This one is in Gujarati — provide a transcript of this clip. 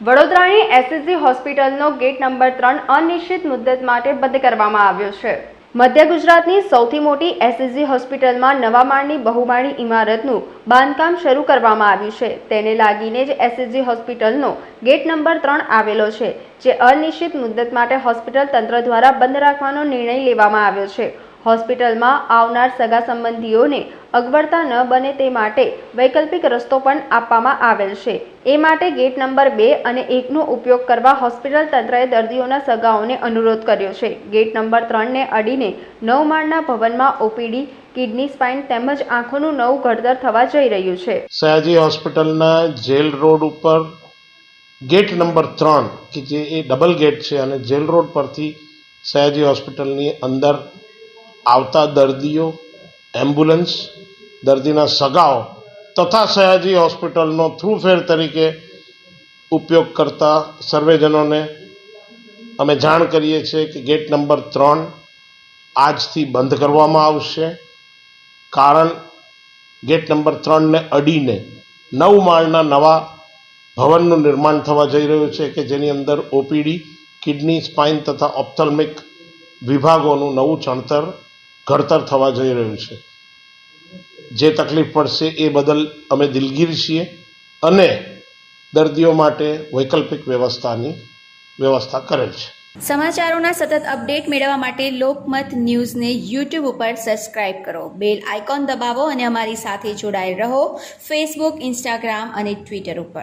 વડોદરાની એસએસજી હોસ્પિટલનો ગેટ નંબર ત્રણ અનિશ્ચિત મુદ્દત માટે બંધ કરવામાં આવ્યો છે. મધ્ય ગુજરાતની સૌથી મોટી એસએસજી હોસ્પિટલમાં નવા માળની બહુમાળી ઇમારતનું બાંધકામ શરૂ કરવામાં આવ્યું છે. તેને લાગીને જ એસએસજી હોસ્પિટલનો ગેટ નંબર ત્રણ આવેલો છે, જે અનિશ્ચિત મુદ્દત માટે હોસ્પિટલ તંત્ર દ્વારા બંધ રાખવાનો નિર્ણય લેવામાં આવ્યો છે. હોસ્પિટલમાં આવનાર સગા સંબંધીઓને અગવડતા ન બને તે માટે વૈકલ્પિક રસ્તો પણ આપવામાં આવેલ છે. એ માટે ગેટ નંબર બે અને એકનો ઉપયોગ કરવા હોસ્પિટલ તંત્રએ દર્દીઓના સગાઓને અનુરોધ કર્યો છે. ગેટ નંબર ત્રણને અડીને નવ માળના ભવનમાં ઓપીડી, કિડની, સ્પાઇન તેમજ આંખોનું નવું ઘડતર થવા જઈ રહ્યું છે. સયાજી હોસ્પિટલના જેલ રોડ ઉપર ગેટ નંબર ત્રણ, કે જે એ ડબલ ગેટ છે અને જેલ રોડ પરથી સયાજી હોસ્પિટલની અંદર આવતા દર્દીઓ, એમ્બ્યુલન્સ, દર્દીના સગાઓ તથા સયાજી હોસ્પિટલનો થ્રુફેર તરીકે ઉપયોગ કરતા સર્વેજનોને અમે જાણ કરીએ છીએ કે ગેટ નંબર ત્રણ આજથી બંધ કરવામાં આવશે, કારણ ગેટ નંબર ત્રણને અડીને નવ માળના નવા ભવનનું નિર્માણ થવા જઈ રહ્યું છે કે જેની અંદર ઓપીડી, કિડની, સ્પાઇન તથા ઓપ્થલ્મિક વિભાગોનું નવું ચણતર ઘડતર થવા જઈ રહ્યું છે. જે તકલીફ પડશે એ બદલ અમે દિલગીર છીએ અને દર્દીઓ માટે વૈકલ્પિક વ્યવસ્થાની વ્યવસ્થા કરેલ છે. સમાચારોના સતત અપડેટ મેળવવા માટે લોકમત ન્યૂઝને યુટ્યુબ ઉપર સબસ્ક્રાઇબ કરો. બેલ આઇકોન દબાવો અને અમારી સાથે જોડાયેલ રહો. ફેસબુક, ઇન્સ્ટાગ્રામ અને ટ્વિટર ઉપર.